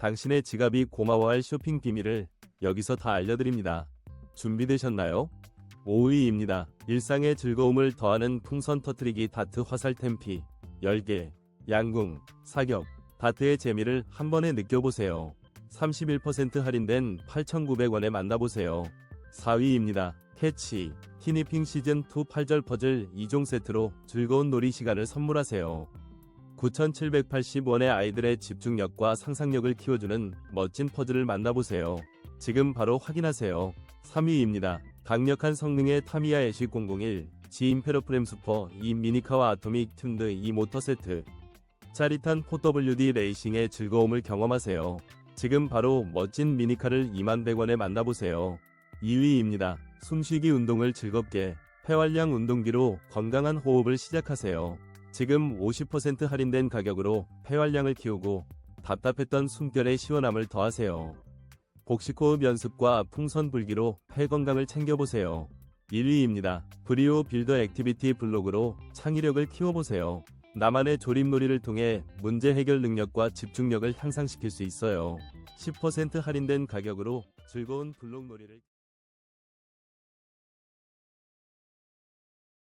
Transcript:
당신의 지갑이 고마워할 쇼핑 비밀을 여기서 다 알려드립니다. 준비되셨나요? 5위입니다. 일상의 즐거움을 더하는 풍선 터트리기 다트 화살 템피 10개 양궁, 사격, 다트의 재미를 한 번에 느껴보세요. 31% 할인된 8,900원에 만나보세요. 4위입니다. 캐치, 티니핑 시즌2 8절 퍼즐 2종 세트로 즐거운 놀이 시간을 선물하세요. 9,780원의 아이들의 집중력과 상상력을 키워주는 멋진 퍼즐을 만나보세요. 지금 바로 확인하세요. 3위입니다. 강력한 성능의 타미야 애쉬 001, G 임페로프렘 슈퍼 2 미니카와 아토믹 튠드 2 모터 세트. 짜릿한 4WD 레이싱의 즐거움을 경험하세요. 지금 바로 멋진 미니카를 2100원에 만나보세요. 2위입니다. 숨쉬기 운동을 즐겁게 폐활량 운동기로 건강한 호흡을 시작하세요. 지금 50% 할인된 가격으로 폐활량을 키우고 답답했던 숨결의 시원함을 더하세요. 복식호흡 연습과 풍선 불기로 폐 건강을 챙겨보세요. 1위입니다. 브리오 빌더 액티비티 블록으로 창의력을 키워보세요. 나만의 조립놀이를 통해 문제 해결 능력과 집중력을 향상시킬 수 있어요. 10% 할인된 가격으로 즐거운 블록놀이를